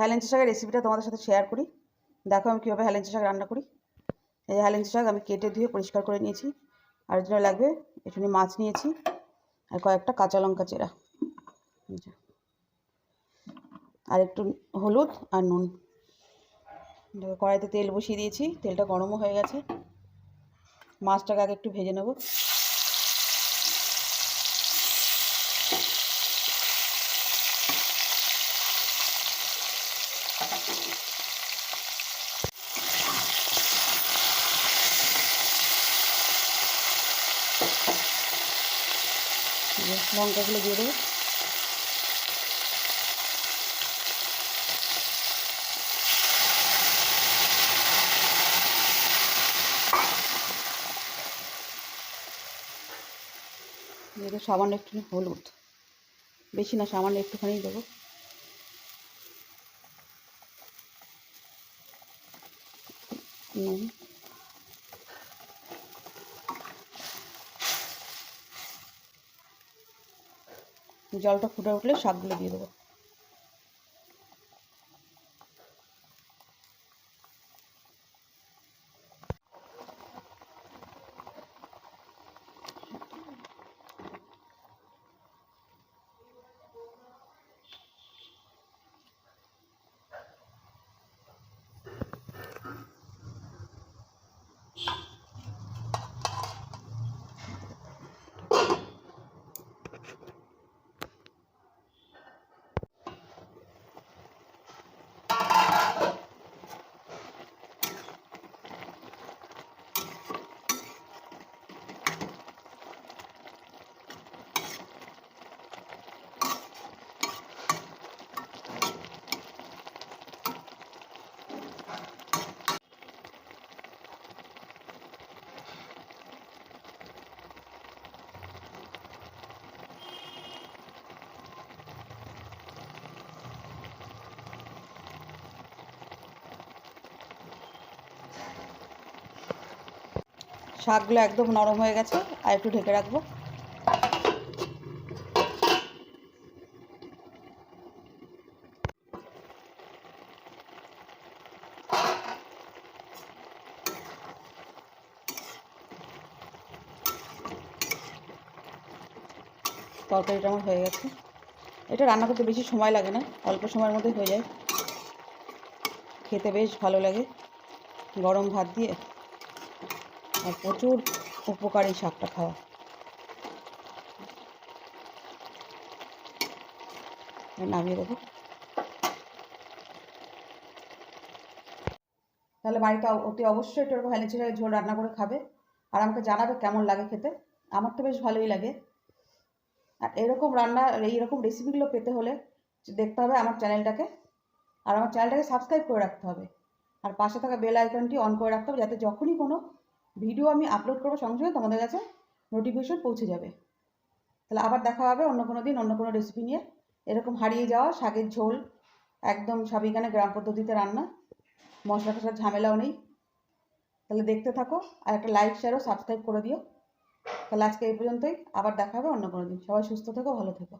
হ্যালেঞ্চি শাকের রেসিপিটা তোমাদের সাথে শেয়ার করি। দেখো আমি কীভাবে হ্যালেঞ্চি শাক রান্না করি। এই হ্যালেঞ্চি শাক আমি কেটে ধুয়ে পরিষ্কার করে নিয়েছি। আর জন্য লাগবে, এখানে মাছ নিয়েছি আর কয়েকটা কাঁচা লঙ্কা চেরা। আর একটু হলুদ আর নুন। কড়াইতে তেল বসিয়ে দিয়েছি, তেলটা গরমও হয়ে গেছে। মাছটাকে আগে একটু ভেজে নেব। লঙ্কাগুলো দিয়ে দেবো। সামান্য একটু হলুদ। বেশি না সামান্য একটুখানি দেবো। নুন জলটা ফুটে উঠলে শাকগুলো দিয়ে দেবো। শাকগুলো একদম নরম হয়ে গেছে আর একটু ঢেকে রাখব। তরকারিটা আমার হয়ে গেছে। এটা রান্না করতে বেশি সময় লাগে না, অল্প সময়ের মধ্যে হয়ে যায়। খেতে বেশ ভালো লাগে, গরম ভাত দিয়ে আর প্রচুর উপকারী শাকটা খাওয়া। নামিয়ে দেবো। তাহলে বাড়িতে অতি অবশ্যই একটু এরকম ঝোল রান্না করে খাবে। আর আমাকে জানাবে কেমন লাগে খেতে। আমার তো বেশ ভালোই লাগে। আর এরকম রান্না এইরকম রেসিপিগুলো পেতে হলে দেখতে হবে আমার চ্যানেলটাকে। আর আমার চ্যানেলটাকে সাবস্ক্রাইব করে রাখতে হবে। আর পাশে থাকা বেল আইকনটি অন করে রাখতে হবে যাতে যখনই কোনো ভিডিও আমি আপলোড করব সঙ্গে সঙ্গে তোমাদের কাছে নোটিফিকেশন পৌঁছে যাবে। তাহলে আবার দেখা হবে অন্য কোনো দিন, অন্য কোনো রেসিপি নিয়ে। এরকম হারিয়ে যাওয়া শাকের ঝোল, একদম সাবিকানে গ্রাম পদ্ধতিতে রান্না। মশলা টশলার ঝামেলাও নেই। তাহলে দেখতে থাকো আর একটা লাইক শেয়ার ও সাবস্ক্রাইব করে দিও। তাহলে আজকে এই পর্যন্তই। আবার দেখা হবে অন্য কোনো দিন। সবাই সুস্থ থেকো, ভালো থেকো।